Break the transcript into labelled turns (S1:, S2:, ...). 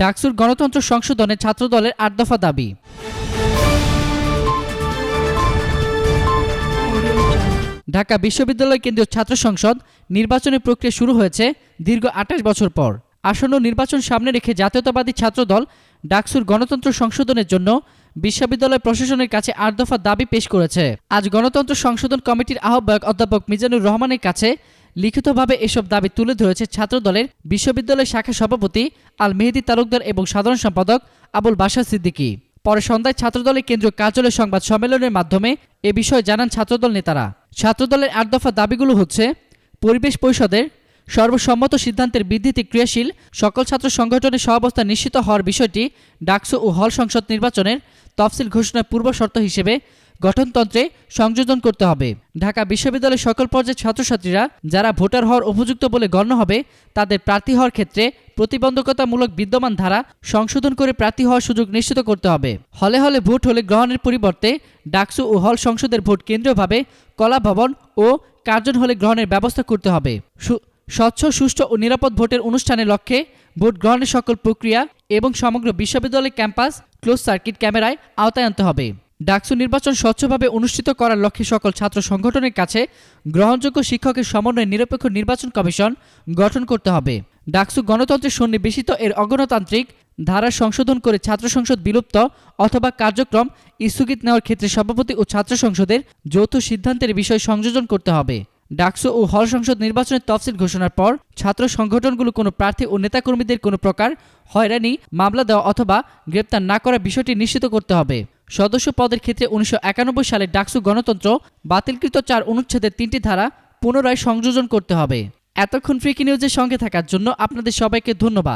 S1: ডাকসুর গণতন্ত্র সংশোধনে ছাত্রদলের আট দফা দাবি। ঢাকা বিশ্ববিদ্যালয় কেন্দ্রীয় ছাত্র সংসদ নির্বাচনের প্রক্রিয়া শুরু হয়েছে দীর্ঘ আঠাশ বছর পর। আসন্ন নির্বাচন সামনে রেখে জাতীয়তাবাদী ছাত্রদল ডাকসুর গণতন্ত্র সংশোধনের জন্য বিশ্ববিদ্যালয় প্রশাসনের কাছে আট দফা দাবি পেশ করেছে। আজ গণতন্ত্র সংশোধন কমিটির আহ্বায়ক অধ্যাপক মিজানুর রহমানের কাছে লিখিতভাবে এসব দাবি তুলে ধরেছে ছাত্রদলের বিশ্ববিদ্যালয় শাখা সভাপতি আল মেহেদি তালুকদার এবং সাধারণ সম্পাদক আবুল বাশার সিদ্দিকী। পরে সন্ধ্যায় ছাত্রদলের কেন্দ্রীয় কার্যালয় সংবাদ সম্মেলনের মাধ্যমে এ বিষয়ে জানান ছাত্রদল নেতারা। ছাত্রদলের আট দফা দাবিগুলো হচ্ছে, পরিবেশ পরিষদের সর্বসম্মত সিদ্ধান্তের বৃদ্ধিতে ক্রিয়াশীল, সকল ছাত্র সংগঠনের সহাবস্থা নিশ্চিত হওয়ার বিষয়টি ডাকসু ও হল সংসদ নির্বাচনের তফসিল ঘোষণার পূর্ব শর্ত হিসেবে গঠনতন্ত্রে সংযোজন করতে হবে। ঢাকা বিশ্ববিদ্যালয়ের সকল পর্যায়ের ছাত্রছাত্রীরা যারা ভোটার হওয়ার উপযুক্ত বলে গণ্য হবে, তাদের প্রার্থী হওয়ার ক্ষেত্রে প্রতিবন্ধকতামূলক বিদ্যমান ধারা সংশোধন করে প্রার্থী হওয়ার সুযোগ নিশ্চিত করতে হবে। হলে হলে ভোট হলে গ্রহণের পরিবর্তে ডাকসু ও হল সংসদের ভোট কেন্দ্রীয়ভাবে কলা ভবন ও কার্জন হলে গ্রহণের ব্যবস্থা করতে হবে। স্বচ্ছ, সুষ্ঠু ও নিরাপদ ভোটের অনুষ্ঠানের লক্ষ্যে ভোট গ্রহণের সকল প্রক্রিয়া এবং সমগ্র বিশ্ববিদ্যালয় ক্যাম্পাস ক্লোজ সার্কিট ক্যামেরায় আওতায় আনতে হবে। ডাকসু নির্বাচন স্বচ্ছভাবে অনুষ্ঠিত করার লক্ষ্যে সকল ছাত্র সংগঠনের কাছে গ্রহণযোগ্য শিক্ষকের সমন্বয়ে নিরপেক্ষ নির্বাচন কমিশন গঠন করতে হবে। ডাকসু গণতন্ত্রের সন্নিবেশিত এর অগণতান্ত্রিক ধারা সংশোধন করে ছাত্র সংসদ বিলুপ্ত অথবা কার্যক্রম স্থগিত নেওয়ার ক্ষেত্রে সভাপতি ও ছাত্র সংসদের যৌথ সিদ্ধান্তের বিষয় সংযোজন করতে হবে। ডাকসু ও হল সংসদ নির্বাচনের তফসিল ঘোষণার পর ছাত্র সংগঠনগুলো কোনো প্রার্থী ও নেতাকর্মীদের কোনো প্রকার হয়রানি, মামলা দেওয়া অথবা গ্রেপ্তার না করার বিষয়টি নিশ্চিত করতে হবে। সদস্য পদের ক্ষেত্রে উনিশশো একানব্বই সালে ডাকসু গণতন্ত্র, বাতিলকৃত চার অনুচ্ছেদের তিনটি ধারা পুনরায় সংযোজন করতে হবে। এতক্ষণ ফ্রিকি নিউজের সঙ্গে থাকার জন্য আপনাদের সবাইকে ধন্যবাদ।